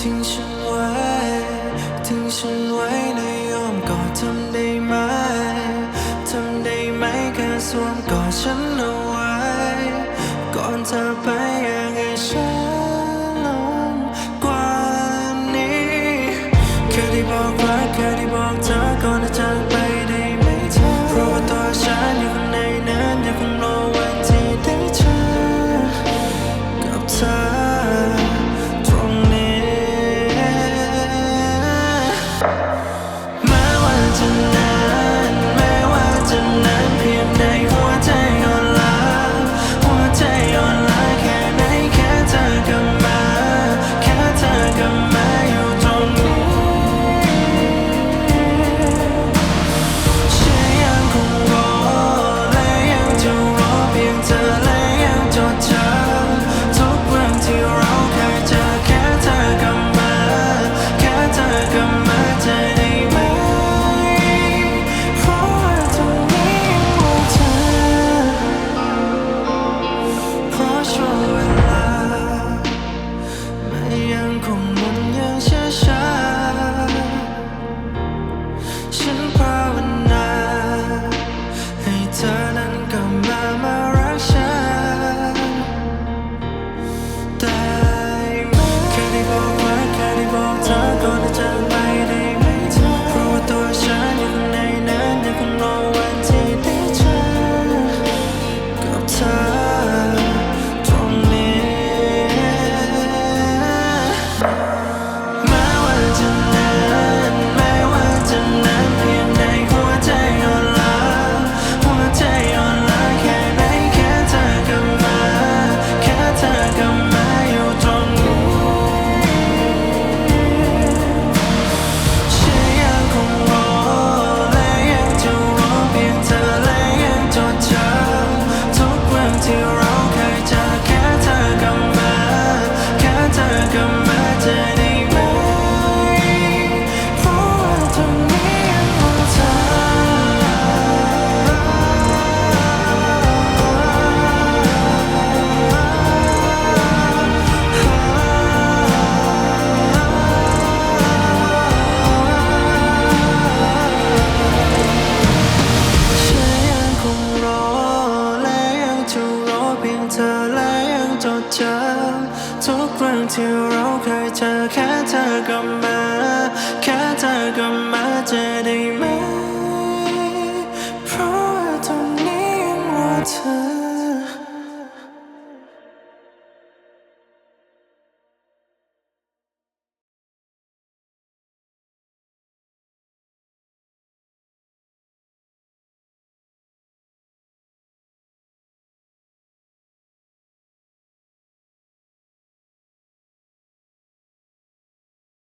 ทิ้งฉันไว้ ทิ้งฉันไว้ในยอมกอดทำได้ไหม ทำได้ไหมแค่สวมกอดฉันเอาไว้ ก่อนเธอไปอยากให้ฉันลงกว่านี้แค่ได้บอกรักแค่ได้บอกเธอ 어느 자 ที่เราเคยเจอแค่เธอก็ไม่